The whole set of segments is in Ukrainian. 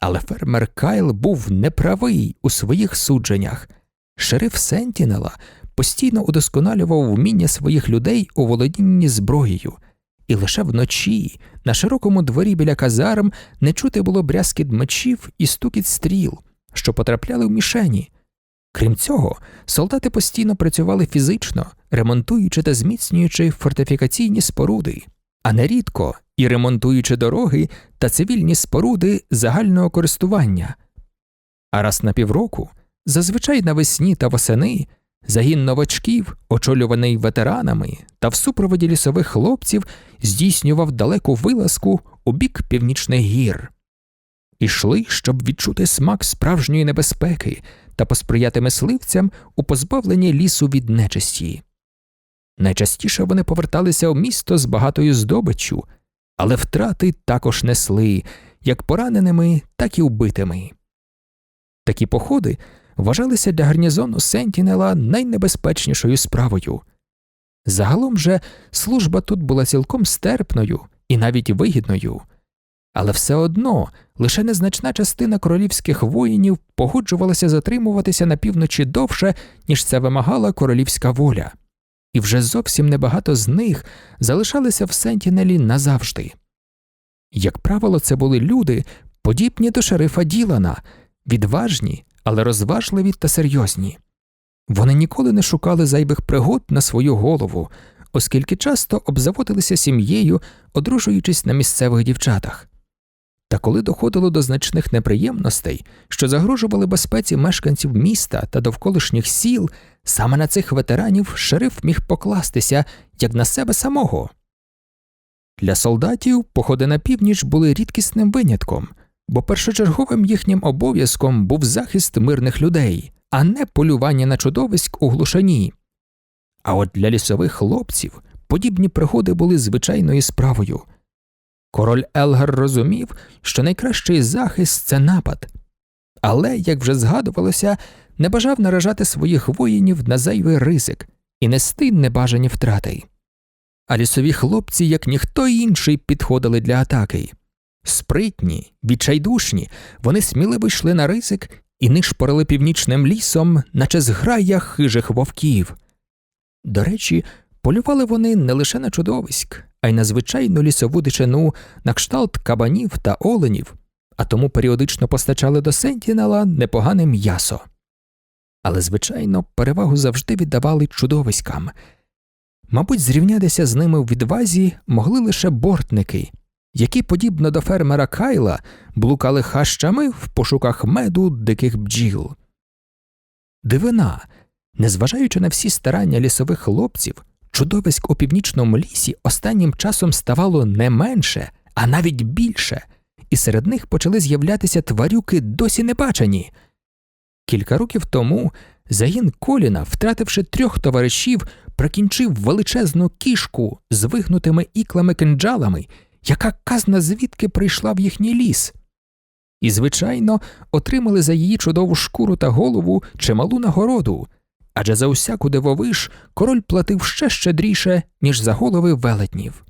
Але фермер Кайл був неправий у своїх судженнях. Шериф Сентінела постійно удосконалював вміння своїх людей у володінні зброєю, і лише вночі на широкому дворі біля казарм не чути було брязкіт мечів і стукіт стріл, що потрапляли в мішені. Крім цього, солдати постійно працювали фізично, ремонтуючи та зміцнюючи фортифікаційні споруди, а нерідко і ремонтуючи дороги та цивільні споруди загального користування. А раз на півроку, зазвичай навесні та восени, загін новачків, очолюваний ветеранами та в супроводі лісових хлопців, здійснював далеку вилазку у бік північних гір. Ішли, щоб відчути смак справжньої небезпеки та посприяти мисливцям у позбавленні лісу від нечисті. Найчастіше вони поверталися в місто з багатою здобиччю, але втрати також несли як пораненими, так і вбитими. Такі походи вважалися для гарнізону Сентінела найнебезпечнішою справою. Загалом же служба тут була цілком стерпною і навіть вигідною, але все одно лише незначна частина королівських воїнів погоджувалася затримуватися на півночі довше, ніж це вимагала королівська воля, і вже зовсім небагато з них залишалися в Сентінелі назавжди. Як правило, це були люди, подібні до шерифа Ділана, відважні, але розважливі та серйозні. Вони ніколи не шукали зайвих пригод на свою голову, оскільки часто обзаводилися сім'єю, одружуючись на місцевих дівчатах. Та коли доходило до значних неприємностей, що загрожували безпеці мешканців міста та довколишніх сіл, саме на цих ветеранів шериф міг покластися як на себе самого. Для солдатів походи на північ були рідкісним винятком, бо першочерговим їхнім обов'язком був захист мирних людей, а не полювання на чудовиськ у глушині. А от для лісових хлопців подібні пригоди були звичайною справою. Король Елгар розумів, що найкращий захист це напад, але, як вже згадувалося, не бажав наражати своїх воїнів на зайвий ризик і нести небажані втрати. А лісові хлопці, як ніхто інший, підходили для атаки. Спритні, відчайдушні, вони сміливо йшли на ризик і нишпорили північним лісом, наче зграя хижих вовків. До речі, полювали вони не лише на чудовиськ, а й на звичайну лісову дичину на кшталт кабанів та оленів, а тому періодично постачали до Сентінела непогане м'ясо. Але, звичайно, перевагу завжди віддавали чудовиськам. Мабуть, зрівнятися з ними в відвазі могли лише бортники, які, подібно до фермера Кайла, блукали хащами в пошуках меду диких бджіл. Дивина, незважаючи на всі старання лісових хлопців, чудовиськ у північному лісі останнім часом ставало не менше, а навіть більше, і серед них почали з'являтися тварюки досі не бачені. Кілька років тому загін Коліна, втративши трьох товаришів, прикінчив величезну кішку з вигнутими іклами кинджалами, яка казна звідки прийшла в їхній ліс. І, звичайно, отримали за її чудову шкуру та голову чималу нагороду, адже за усяку дивовиш король платив ще щедріше, ніж за голови велетнів.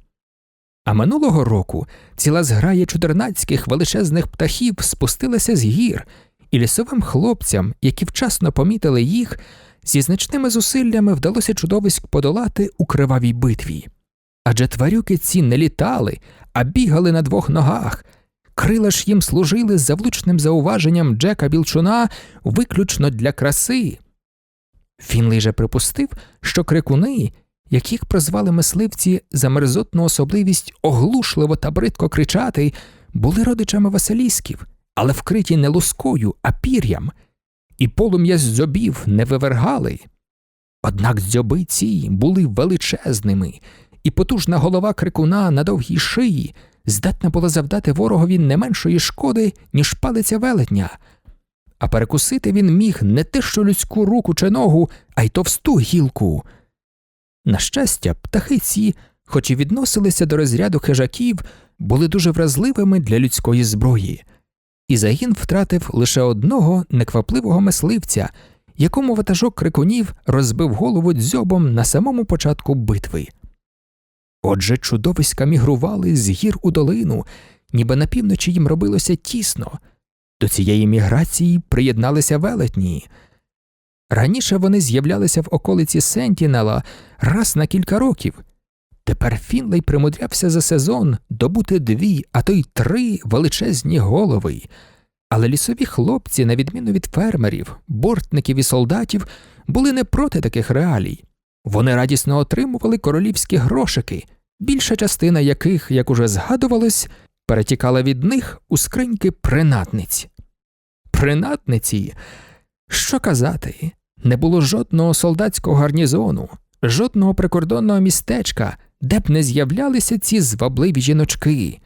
А минулого року ціла зграя чудернацьких величезних птахів спустилася з гір, і лісовим хлопцям, які вчасно помітили їх, зі значними зусиллями вдалося чудовиськ подолати у кривавій битві. Адже тварюки ці не літали, а бігали на двох ногах. Крила ж їм служили за влучним зауваженням Джека Білчуна виключно для краси. Фінлей же припустив, що крикуни, яких прозвали мисливці за мерзотну особливість оглушливо та бридко кричати, були родичами Василісків, але вкриті не лускою, а пір'ям, і полум'я з дзьобів не вивергали. Однак дзьоби ці були величезними, і потужна голова крикуна на довгій шиї здатна була завдати ворогові не меншої шкоди, ніж палиця велетня, а перекусити він міг не те що людську руку чи ногу, а й товсту гілку. На щастя, птахи ці, хоч і відносилися до розряду хижаків, були дуже вразливими для людської зброї, і загін втратив лише одного неквапливого мисливця, якому ватажок крикунів розбив голову дзьобом на самому початку битви. Отже, чудовиська мігрували з гір у долину, ніби на півночі їм робилося тісно, До цієї міграції приєдналися велетні. Раніше вони з'являлися в околиці Сентінела раз на кілька років. Тепер Фінлей примудрявся за сезон добути дві, а то й три величезні голови. Але лісові хлопці, на відміну від фермерів, бортників і солдатів, були не проти таких реалій. Вони радісно отримували королівські грошики, більша частина яких, як уже згадувалось, перетікала від них у скриньки принадниць. Принадниці, що казати, не було жодного солдатського гарнізону, жодного прикордонного містечка, де б не з'являлися ці звабливі жіночки.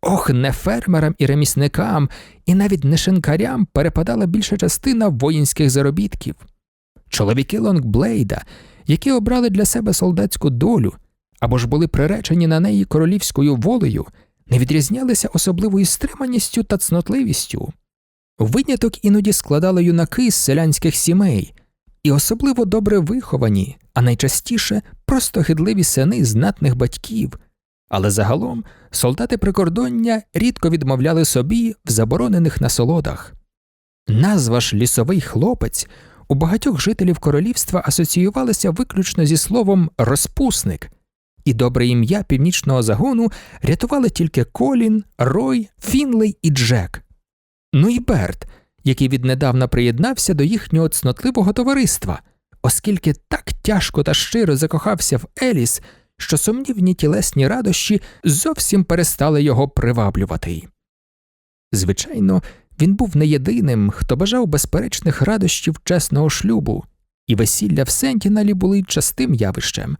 Ох, не фермерам і ремісникам, і навіть не шинкарям перепадала більша частина воїнських заробітків. Чоловіки Лонгблейда, які обрали для себе солдатську долю або ж були приречені на неї королівською волею, не відрізнялися особливою стриманістю та цнотливістю. Виняток іноді складали юнаки з селянських сімей, і особливо добре виховані, а найчастіше просто хидливі сини знатних батьків, але загалом солдати прикордоння рідко відмовляли собі в заборонених насолодах. Назва ж лісовий хлопець у багатьох жителів королівства асоціювалася виключно зі словом розпусник, і добре ім'я північного загону рятували тільки Колін, Рой, Фінлей і Джек. Ну і Берт, який віднедавна приєднався до їхнього цнотливого товариства, оскільки так тяжко та щиро закохався в Еліс, що сумнівні тілесні радощі зовсім перестали його приваблювати. Звичайно, він був не єдиним, хто бажав безперечних радощів чесного шлюбу, і весілля в Сентіналі були частим явищем.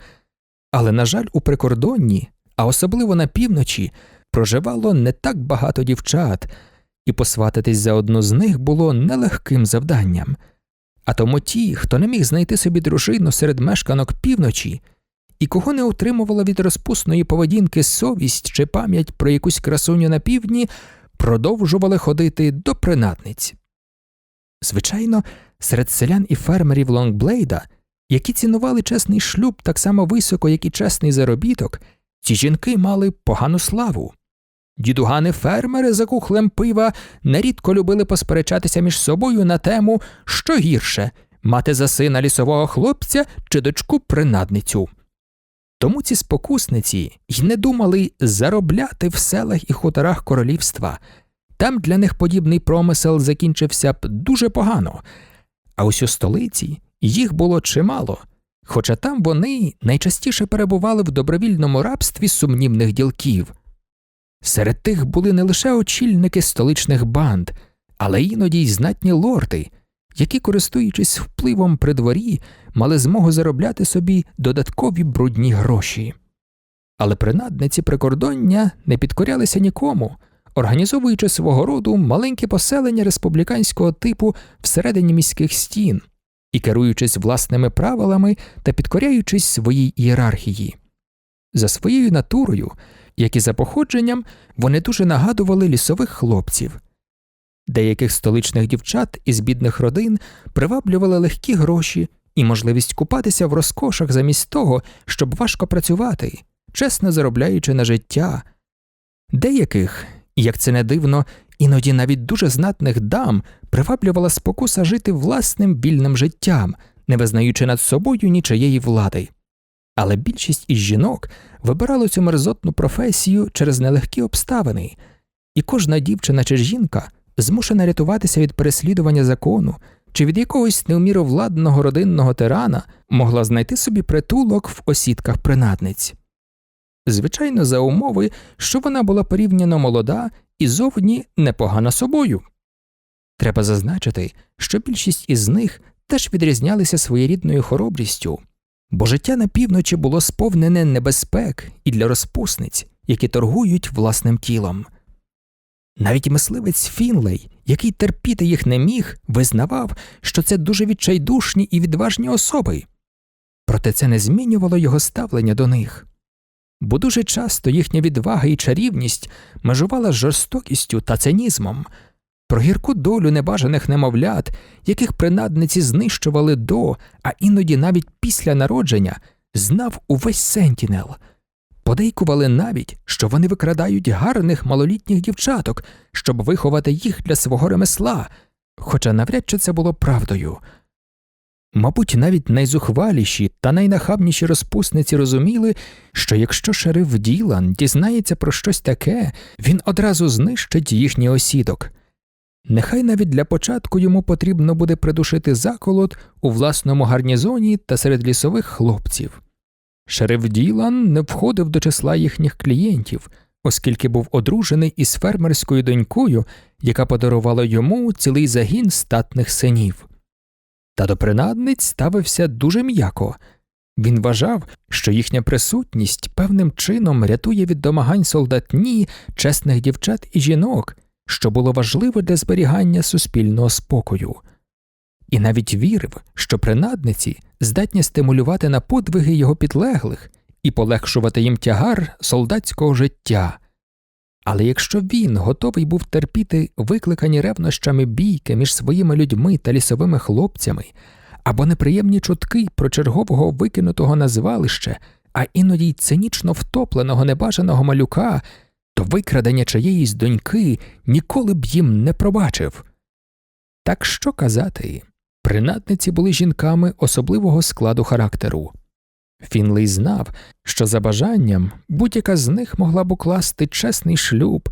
Але, на жаль, у прикордонні, а особливо на півночі, проживало не так багато дівчат, і посвататись за одну з них було нелегким завданням. А тому ті, хто не міг знайти собі дружину серед мешканок півночі, і кого не утримувала від розпусної поведінки совість чи пам'ять про якусь красуню на півдні, продовжували ходити до принадниць. Звичайно, серед селян і фермерів Лонгблейда, які цінували чесний шлюб так само високо, як і чесний заробіток, ці жінки мали погану славу. Дідугани фермери за кухлем пива нерідко любили посперечатися між собою на тему, що гірше мати за сина лісового хлопця чи дочку принадницю. Тому ці спокусниці й не думали заробляти в селах і хуторах королівства. Там для них подібний промисел закінчився б дуже погано, а ось у столиці їх було чимало, хоча там вони найчастіше перебували в добровільному рабстві сумнівних ділків. Серед тих були не лише очільники столичних банд, але іноді й знатні лорди, які, користуючись впливом при дворі, мали змогу заробляти собі додаткові брудні гроші. Але принадниці прикордоння не підкорялися нікому, організовуючи свого роду маленьке поселення республіканського типу всередині міських стін і керуючись власними правилами та підкоряючись своїй ієрархії. За своєю натурою, як і за походженням, вони дуже нагадували лісових хлопців. Деяких столичних дівчат із бідних родин приваблювали легкі гроші і можливість купатися в розкошах замість того, щоб важко працювати, чесно заробляючи на життя. Деяких, як це не дивно, іноді навіть дуже знатних дам приваблювала спокуса жити власним вільним життям, не визнаючи над собою нічиєї влади. Але більшість із жінок вибирало цю мерзотну професію через нелегкі обставини, і кожна дівчина чи жінка змушена рятуватися від переслідування закону чи від якогось неуміровладного родинного тирана могла знайти собі притулок в осідках принадниць. Звичайно, за умови, що вона була порівняно молода і зовні непогана собою. Треба зазначити, що більшість із них теж відрізнялися своєрідною хоробрістю, бо життя на півночі було сповнене небезпек і для розпусниць, які торгують власним тілом. Навіть мисливець Фінлей, який терпіти їх не міг, визнавав, що це дуже відчайдушні і відважні особи, проте це не змінювало його ставлення до них, бо дуже часто їхня відвага і чарівність межувала з жорстокістю та цинізмом, про гірку долю небажаних немовлят, яких принадниці знищували до, а іноді навіть після народження, знав увесь Сентінел. Подейкували навіть, що вони викрадають гарних малолітніх дівчаток, щоб виховати їх для свого ремесла, хоча навряд чи це було правдою. Мабуть, навіть найзухваліші та найнахабніші розпусниці розуміли, що якщо шериф Ділан дізнається про щось таке, він одразу знищить їхній осідок. Нехай навіть для початку йому потрібно буде придушити заколот у власному гарнізоні та серед лісових хлопців. Шериф Ділан не входив до числа їхніх клієнтів, оскільки був одружений із фермерською донькою, яка подарувала йому цілий загін статних синів. Та до принадниць ставився дуже м'яко. Він вважав, що їхня присутність певним чином рятує від домагань солдатні, чесних дівчат і жінок, що було важливо для зберігання суспільного спокою, і навіть вірив, що принадниці здатні стимулювати на подвиги його підлеглих і полегшувати їм тягар солдатського життя. Але якщо він готовий був терпіти викликані ревнощами бійки між своїми людьми та лісовими хлопцями, або неприємні чутки про чергового викинутого на звалище, а іноді й цинічно втопленого небажаного малюка, то викрадення чиєїсь доньки ніколи б їм не пробачив. Так що казати, принадниці були жінками особливого складу характеру. Фінлей знав, що за бажанням будь-яка з них могла б укласти чесний шлюб,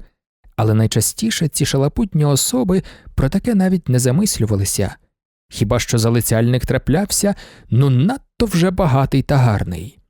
але найчастіше ці шалапутні особи про таке навіть не замислювалися, хіба що залицяльник траплявся ну надто вже багатий та гарний.